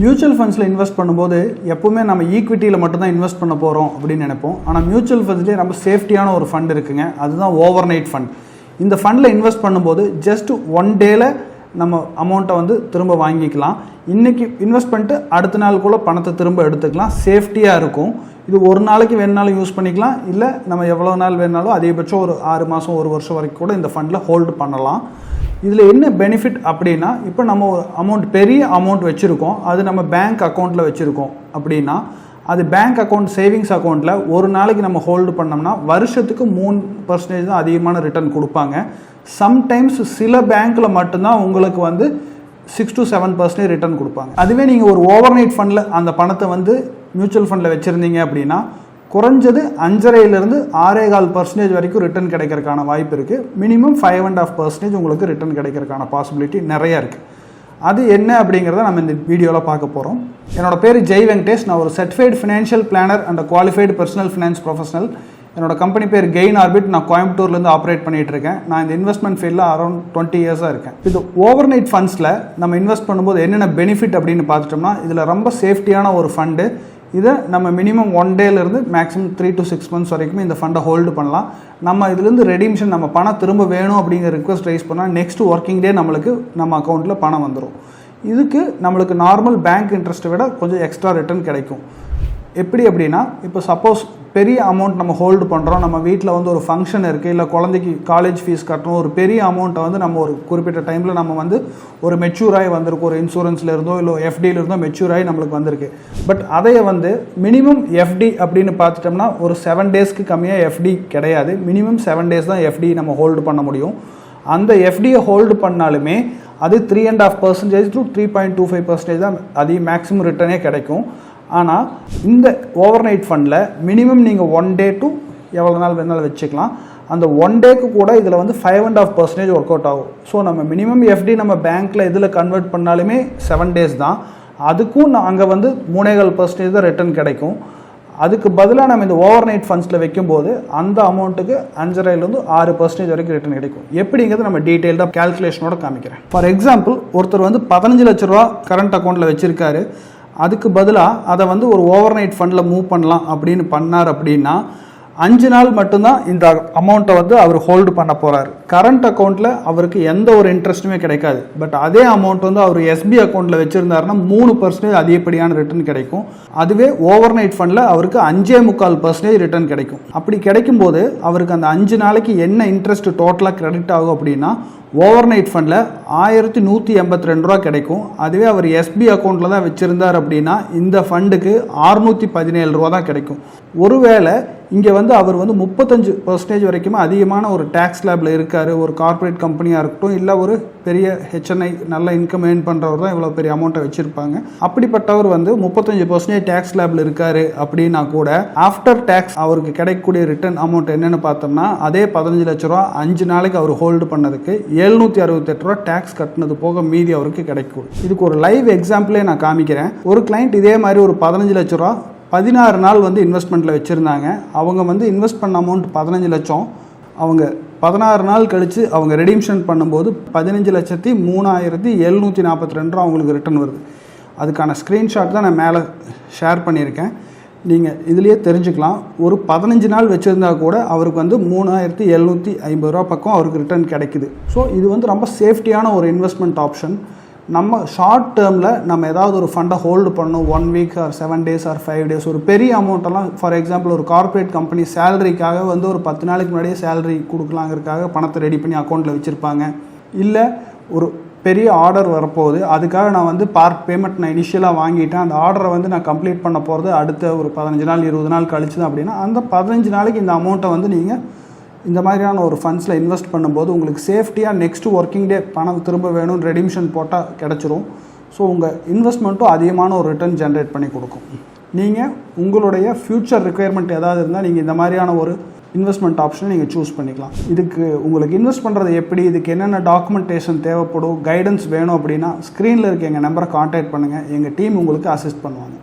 Mutual ஃபண்ட்ஸில் invest பண்ணும்போது எப்பவுமே நம்ம ஈக்விட்டியில் மட்டும்தான் இன்வெஸ்ட் பண்ண போகிறோம் அப்படின்னு நினைப்போம். ஆனால் மியூச்சுவல் ஃபண்ட்ஸ்லேயே ரொம்ப சேஃப்டியான ஒரு ஃபண்ட் இருக்குங்க. அதுதான் ஓவர் நைட் ஃபண்ட் இந்த ஃபண்டில் இன்வெஸ்ட் பண்ணும்போது ஜஸ்ட் ஒன் டேல நம்ம அமௌண்ட்டை வந்து திரும்ப வாங்கிக்கலாம். இன்றைக்கி இன்வெஸ்ட் பண்ணிட்டு அடுத்த நாளுக்குள்ளே பணத்தை திரும்ப எடுத்துக்கலாம். சேஃப்டியாக இருக்கும். இது ஒரு நாளைக்கு வேணுனாலும் யூஸ் பண்ணிக்கலாம். இல்லை நம்ம எவ்வளோ நாள் வேணாலும் அதிகபட்சம் ஒரு ஆறு மாதம் ஒரு வருஷம் வரைக்கும் கூட இந்த ஃபண்டில் ஹோல்டு பண்ணலாம். இதில் என்ன பெனிஃபிட் அப்படின்னா இப்போ நம்ம ஒரு அமௌண்ட் பெரிய அமௌண்ட் வச்சுருக்கோம். அது நம்ம பேங்க் அக்கௌண்ட்டில் வச்சுருக்கோம் அப்படின்னா அது பேங்க் அக்கௌண்ட் சேவிங்ஸ் அக்கௌண்ட்டில் ஒரு நாளைக்கு நம்ம ஹோல்டு பண்ணோம்னா வருஷத்துக்கு மூணு பர்சன்டேஜ் தான் அதிகமான ரிட்டர்ன் கொடுப்பாங்க. சம்டைம்ஸ் சில பேங்க்கில் மட்டும்தான் உங்களுக்கு வந்து six to seven percentage return கொடுப்பாங்க. அதுவே நீங்கள் ஒரு ஓவர் நைட் ஃபண்டில் அந்த பணத்தை வந்து மியூச்சுவல் ஃபண்டில் வச்சுருந்தீங்க அப்படின்னா குறைஞ்சது அஞ்சரையிலிருந்து ஆறே கால் பர்சன்டேஜ் வரைக்கும் ரிட்டர்ன் கிடைக்கிறதுக்கான வாய்ப்பு இருக்குது minimum five and half percentage உங்களுக்கு ரிட்டர்ன் கிடைக்கிறதுக்கான பாசிபிலிட்டி நிறையா இருக்குது அது என்ன அப்படிங்கிறத நம்ம இந்த வீடியோவில் பார்க்க போகிறோம் என்னோடய பேர் ஜெய் வெங்கடேஷ். நான் ஒரு certified financial planner and qualified personal finance professional என்னோட கம்பெனி பேர் கெயின் ஆர்பிட் நான் கோயம்புத்தூர்லேருந்து ஆப்ரேட் பண்ணிட்டு இருக்கேன் நான் இந்த இன்வெஸ்ட்மெண்ட் ஃபீல்டில் அரௌண்ட் டுவெண்ட்டி இயர்ஸாக இருக்கேன். இது ஓவர் நைட் ஃபண்ட்ஸில் நம்ம இன்வெஸ்ட் பண்ணும்போது என்னென்ன பெனிஃபிட் அப்படின்னு பார்த்துட்டோம்னா இதில் ரொம்ப சேஃப்டியான ஒரு ஃபண்டு இதை நம்ம minimum one டேலேருந்து maximum three to six months வரைக்கும் இந்த ஃபண்டை ஹோல்டு பண்ணலாம். நம்ம இதுலேருந்து ரெடிம்ஷன் நம்ம பணம் திரும்ப வேணும் அப்படிங்கிற ரிக்வஸ்ட் ரைஸ் பண்ணால் நெக்ஸ்ட் ஒர்க்கிங் டே நம்மளுக்கு நம்ம அக்கௌண்ட்டில் பணம் வந்துடும் இதுக்கு நம்மளுக்கு நார்மல் பேங்க் இன்ட்ரெஸ்ட்டை விட கொஞ்சம் எக்ஸ்ட்ரா ரிட்டர்ன் கிடைக்கும். எப்படி அப்படின்னா இப்போ சப்போஸ் பெரிய அமௌண்ட் நம்ம ஹோல்டு பண்ணுறோம் நம்ம வீட்டில் வந்து ஒரு ஃபங்க்ஷன் இருக்குது இல்லை குழந்தைக்கு காலேஜ் ஃபீஸ் கட்டணும். ஒரு பெரிய அமௌண்ட்டை வந்து நம்ம ஒரு குறிப்பிட்ட டைமில் நம்ம வந்து ஒரு மெச்சூராகி வந்திருக்கோம். ஒரு இன்சூரன்ஸில் இருந்தோ இல்லை எஃப்டியில் இருந்தோ மெச்சூராகி நம்மளுக்கு வந்திருக்கு. பட் அதையே வந்து மினிமம் எஃப்டி அப்படின்னு பார்த்துட்டோம்னா ஒரு செவன் டேஸ்க்கு கம்மியாக எஃப்டி கிடையாது. மினிமம் செவன் டேஸ் தான் எஃப்டி நம்ம ஹோல்டு பண்ண முடியும். அந்த எஃப்டியை ஹோல்டு பண்ணாலுமே அது three and half percentage to three point two five percentage தான் அதிக மேக்ஸிமம் ரிட்டர்னே கிடைக்கும். ஆனால் இந்த ஓவர் நைட் ஃபண்டில் மினிமம் நீங்கள் ஒன் டே டு எவ்வளோ நாள் வேணாலும் வச்சுக்கலாம். அந்த ஒன் டேக்கு கூட இதில் வந்து five and half percentage work out ஆகும். ஸோ நம்ம மினிமம் எஃப்டி நம்ம பேங்க்கில் இதில் கன்வெர்ட் பண்ணாலுமே செவன் டேஸ் தான். அதுக்கும் அங்கே வந்து மூணேகால் பர்சன்டேஜ் தான் ரிட்டர்ன் கிடைக்கும். அதுக்கு பதிலாக நம்ம இந்த ஓவர் நைட் ஃபண்ட்ஸில் வைக்கும்போது அந்த அமௌண்ட்டுக்கு அஞ்சரைலேருந்து ஆறு பர்சன்டேஜ் வரைக்கும் ரிட்டர்ன் கிடைக்கும். எப்படிங்கிறது நம்ம டீட்டெயில்டாக கேல்குலேஷனோட காமிக்கிறேன். ஃபார் எக்ஸாம்பிள் ஒருத்தர் வந்து பதினஞ்சு லட்ச ரூபா கரண்ட் அக்கௌண்ட்டில் வச்சுருக்காரு. அதுக்கு பதிலாக அதை வந்து ஒரு ஓவர் நைட் ஃபண்டில் மூவ் பண்ணலாம் அப்படின்னு பண்ணார் அப்படின்னா அஞ்சு நாள் மட்டும்தான் இந்த அமௌண்ட்டை வந்து அவர் ஹோல்டு பண்ண போகிறார் கரண்ட் அக்கௌண்ட்டில் அவருக்கு எந்த ஒரு இன்ட்ரெஸ்ட்டுமே கிடைக்காது. பட் அதே அமௌண்ட் வந்து அவர் எஸ்பி அக்கௌண்ட்டில் வச்சுருந்தாருன்னா மூணு பர்சன்டேஜ் அதிகப்படியான ரிட்டர்ன் கிடைக்கும். அதுவே ஓவர் நைட் ஃபண்டில் அவருக்கு அஞ்சே முக்கால் பர்சன்டேஜ் ரிட்டர்ன் கிடைக்கும். அப்படி கிடைக்கும்போது அவருக்கு அந்த அஞ்சு நாளைக்கு என்ன இன்ட்ரெஸ்ட் டோட்டலாக கிரெடிட் ஆகும் அப்படின்னா ஓவர் நைட் ஃபண்டில் ஆயிரத்தி நூற்றி எண்பத்தி ரெண்டு ரூபா கிடைக்கும். அதுவே அவர் எஸ்பி அக்கௌண்ட்டில் தான் வச்சுருந்தார் அப்படின்னா இந்த ஃபண்டுக்கு அறுநூற்றி பதினேழு ரூபா தான் கிடைக்கும். ஒருவேளை இங்கே வந்து அவர் வந்து முப்பத்தஞ்சு பர்சன்டேஜ் வரைக்குமே அதிகமான ஒரு டேக்ஸ் லேபில் இருக்கார். ஒரு கார்ப்பரேட் கம்பெனியாக இருக்கட்டும் இல்லை ஒரு பெரிய ஹெச்என்ஐ நல்ல இன்கம் ஏர்ன் பண்ணுறவர் தான் இவ்வளோ பெரிய அமௌண்ட்டை வச்சுருப்பாங்க. அப்படிப்பட்டவர் வந்து முப்பத்தஞ்சு பர்சன்டேஜ் டேக்ஸ் லேபில் இருக்கார் அப்படின்னா கூட ஆஃப்டர் டேக்ஸ் அவருக்கு கிடைக்கக்கூடிய ரிட்டர்ன் அமௌண்ட் என்னென்னு பார்த்தோம்னா அதே பதினஞ்சு லட்ச ரூபா அஞ்சு நாளைக்கு அவர் ஹோல்டு பண்ணதுக்கு எழுநூற்றி அறுபத்தெட்டு ரூபா டேக்ஸ் கட்டினது போக மீதி அவருக்கு கிடைக்கும். இதுக்கு ஒரு லைவ் எக்ஸாம்பிளே நான் காமிக்கிறேன். ஒரு கிளைண்ட் இதே மாதிரி ஒரு பதினஞ்சு லட்ச ரூபா பதினாறு நாள் வந்து இன்வெஸ்ட்மெண்ட்டில் வச்சுருந்தாங்க. அவங்க வந்து இன்வெஸ்ட் பண்ண அமௌண்ட் பதினஞ்சு லட்சம். அவங்க பதினாறு நாள் கழித்து அவங்க ரெடிம்ஷன் பண்ணும்போது பதினஞ்சு லட்சத்தி மூணாயிரத்தி எழுநூற்றி நாற்பத்தி ரெண்டு ரூபா அவங்களுக்கு ரிட்டர்ன் வருது. அதுக்கான ஸ்க்ரீன்ஷாட் தான் நான் மேலே ஷேர் பண்ணியிருக்கேன். நீங்கள் இதுலேயே தெரிஞ்சுக்கலாம். ஒரு பதினஞ்சு நாள் வச்சுருந்தா கூட அவருக்கு வந்து மூணாயிரத்தி எழுநூற்றி ஐம்பது ரூபா பக்கம் அவருக்கு ரிட்டர்ன் கிடைக்குது. ஸோ இது வந்து ரொம்ப சேஃப்டியான ஒரு இன்வெஸ்ட்மெண்ட் ஆப்ஷன் நம்ம ஷார்ட் டேர்மில் நம்ம ஏதாவது ஒரு ஃபண்டை ஹோல்டு பண்ணணும். One week or seven days or five days ஒரு பெரிய அமௌண்ட்டெல்லாம் ஃபார் எக்ஸாம்பிள் ஒரு கார்ப்பரேட் கம்பெனி சேலரிக்காக வந்து ஒரு பத்து நாளைக்கு முன்னாடியே சேலரி கொடுக்கலாங்கிறதுக்காக பணத்தை ரெடி பண்ணி அக்கௌண்ட்டில் வச்சுருப்பாங்க. இல்லை ஒரு பெரிய ஆர்டர் வரப்போகுது. அதுக்காக நான் வந்து பார்ட் பேமெண்ட் நான் இனிஷியலாக வாங்கிட்டேன். அந்த ஆர்டரை வந்து நான் கம்ப்ளீட் பண்ண போகிறது அடுத்த ஒரு பதினஞ்சு நாள் இருபது நாள் கழிச்சு தான் அப்படின்னா அந்த பதினஞ்சு நாளைக்கு இந்த அமௌண்ட்டை வந்து நீங்கள் இந்த மாதிரியான ஒரு ஃபண்ட்ஸில் இன்வெஸ்ட் பண்ணும்போது உங்களுக்கு சேஃப்டியாக நெக்ஸ்ட் ஒர்க்கிங் டே பணம் திரும்ப வேணும் ரெடிம்ஷன் போட்டால் கிடச்சிரும். ஸோ உங்கள் இன்வெஸ்ட்மெண்ட்டும் அதிகமான ஒரு ரிட்டர்ன் ஜென்ரேட் பண்ணி கொடுக்கும். நீங்கள் உங்களுடைய ஃப்யூச்சர் ரிக்குயர்மெண்ட் ஏதாவது இருந்தால் நீங்கள் இந்த மாதிரியான ஒரு இன்வெஸ்ட்மெண்ட் ஆப்ஷனை நீங்கள் சூஸ் பண்ணிக்கலாம். இதுக்கு உங்களுக்கு இன்வெஸ்ட் பண்ணுறது எப்படி இதுக்கு என்னென்ன டாக்குமெண்டேஷன் தேவைப்படும் கைடன்ஸ் வேணும் அப்படின்னா ஸ்க்ரீனில் இருக்க எங்கள் நம்பரை காண்டாக்ட் பண்ணுங்கள் எங்கள் டீம் உங்களுக்கு அசிஸ்ட் பண்ணுவாங்க.